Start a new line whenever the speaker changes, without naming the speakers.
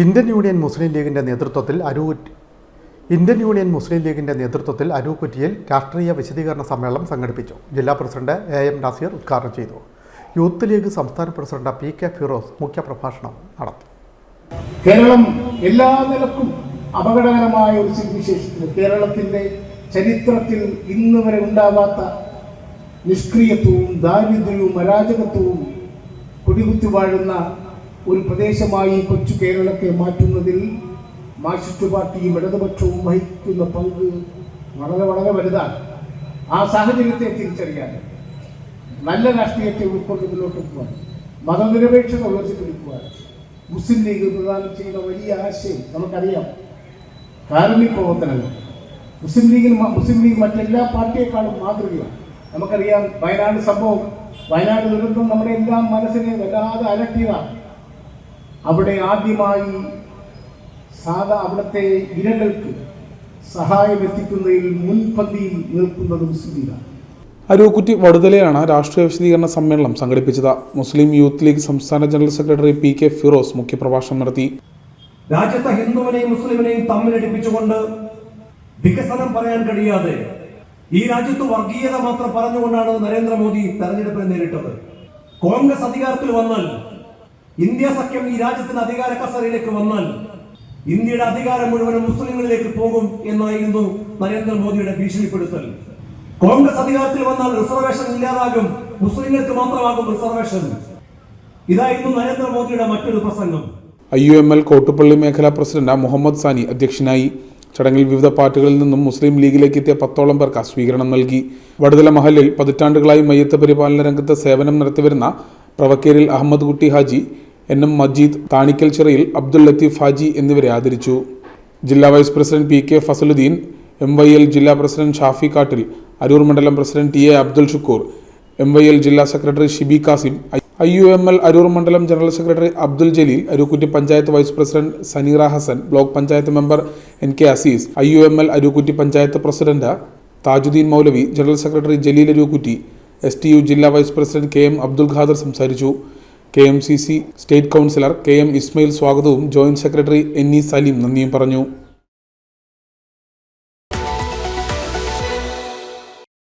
Indian union മുസ്ലിം ലീഗിന്റെ നേതൃത്വത്തിൽ അരൂറ്റ് Indian union മുസ്ലിം ലീഗിന്റെ നേതൃത്വത്തിൽ അരൂക്കുറ്റിയിൽ രാഷ്ട്രീയ വിശദീകരണ സമ്മേളനം സംഘടിപ്പിച്ചു. ജില്ലാ പ്രസിഡന്റ് എ എം നാസിർ ഉദ്ഘാടനം ചെയ്തു. യൂത്ത് ലീഗ് സംസ്ഥാന പ്രസിഡന്റ് പി കെ ഫിറോസ് മുഖ്യപ്രഭാഷണം നടത്തി.
കേരളം എല്ലാ നിലക്കും അപകടകരമായ ഒരു സ്ഥിതിവിശേഷത്തിൽ കേരളത്തിന്റെ ചരിത്രത്തിൽ ഇന്ന് വരെ ഉണ്ടാവാത്ത നിഷ്ക്രിയത്വവും ദാരിദ്ര്യവും അരാജകത്വവും കുടികുത്തി വാഴുന്ന ഒരു പ്രദേശമായി കൊച്ചു കേരളത്തെ മാറ്റുന്നതിൽ മാർക്സിസ്റ്റ് പാർട്ടിയും ഇടതുപക്ഷവും വഹിക്കുന്ന പങ്ക് വളരെ വളരെ വലുതാണ്. ആ സാഹചര്യത്തെ തിരിച്ചറിയാൻ നല്ല രാഷ്ട്രീയത്തെ ഉൾക്കൊണ്ട് മുന്നോട്ട് പോകാൻ മതനിരപേക്ഷത ഉയർത്തിപ്പിടിക്കുവാൻ മുസ്ലിം ലീഗ് പ്രദാനം ചെയ്യുന്ന വലിയ ആശയം നമുക്കറിയാം. കാരുണ്യ പ്രവർത്തനങ്ങൾ. മുസ്ലിം ലീഗിന് മുസ്ലിം ലീഗ് മറ്റെല്ലാ പാർട്ടിയെക്കാളും മാതൃകയാണ്. നമുക്കറിയാം വയനാട് സംഭവം. വയനാട് ദുരന്തം നമ്മുടെ എല്ലാം മനസ്സിനെ വല്ലാതെ അലട്ടിയതാണ്. അവിടെ ആദ്യമായി സാധാ അവിടുത്തെ ഇരകൾക്ക് സഹായം എത്തിക്കുന്നതിൽ മുൻപന്തിയിൽ നിൽക്കുന്നത് മുസ്ലിം ലീഗാണ്
അരൂക്കുറ്റി വടുതലയാണ് രാഷ്ട്രീയ വിശദീകരണ സമ്മേളനം സംഘടിപ്പിച്ചത്. മുസ്ലിം യൂത്ത് ലീഗ് സംസ്ഥാന general secretary P K Firoz മുഖ്യപ്രഭാഷണം നടത്തി.
രാജ്യത്തെ ഹിന്ദുവിനെയും മുസ്ലിമിനെയും തമ്മിലടിപ്പിച്ചുകൊണ്ട് വികസനം പറയാൻ കഴിയാതെ ഈ രാജ്യത്ത് വർഗീയത മാത്രം പറഞ്ഞുകൊണ്ടാണ് നരേന്ദ്രമോദി തെരഞ്ഞെടുപ്പിനെ നേരിട്ടത്. കോൺഗ്രസ് അധികാരത്തിൽ വന്നാൽ ഇന്ത്യ സഖ്യം ഈ രാജ്യത്തിന് അധികാര കസറിയിലേക്ക് വന്നാൽ ഇന്ത്യയുടെ അധികാരം മുഴുവനും മുസ്ലിങ്ങളിലേക്ക് പോകും എന്നായിരുന്നു നരേന്ദ്രമോദിയുടെ ഭീഷണിപ്പെടുത്തൽ. കോൺഗ്രസ് അധികാരത്തിൽ വന്നാൽ റിസർവേഷൻ ഇല്ലാതാകും മുസ്ലിങ്ങൾക്ക് മാത്രമാകും റിസർവേഷൻ. ഇതായിരുന്നു നരേന്ദ്രമോദിയുടെ മറ്റൊരു പ്രസംഗം.
I U M L Kottupalli മേഖലാ പ്രസിഡന്റ് മുഹമ്മദ് സാനി അധ്യക്ഷനായി ചടങ്ങിൽ വിവിധ പാർട്ടികളിൽ നിന്നും മുസ്ലിം ലീഗിലേക്ക് എത്തിയ പത്തോളം പേർക്ക് സ്വീകരണം നൽകി. വടുതല മഹലിൽ പതിറ്റാണ്ടുകളായി മയ്യത്ത് പരിപാലന രംഗത്ത് സേവനം നടത്തിവരുന്ന പ്രവക്കേരിൽ അഹമ്മദ് കുട്ടി ഹാജി എൻ എം മജീദ് താണിക്കൽ ചിറയിൽ അബ്ദുൽ ലത്തീഫ് ഹാജി എന്നിവരെ ആദരിച്ചു. ജില്ലാ vice president P K Fasaluddin M Y L ജില്ലാ പ്രസിഡന്റ് ഷാഫി കാട്ടിൽ അരൂർ മണ്ഡലം president T A Abdul Shukoor M Y L ജില്ലാ secretary Shibi Kasim I U M L Aroor മണ്ഡലം general secretary Abdul Jaleel Arookutty panchayat vice president Saneera Hasan block panchayat member N K Azeez I U M L Arookutty panchayat president Thajudheen Moulavi general secretary Jaleel Arookutty S T U ജില്ലാ vice president K M Abdul Khader സംസാരിച്ചു. K M C C state councillor K M Ismail സ്വാഗതവും joint secretary N E Saleem നന്ദിയും പറഞ്ഞു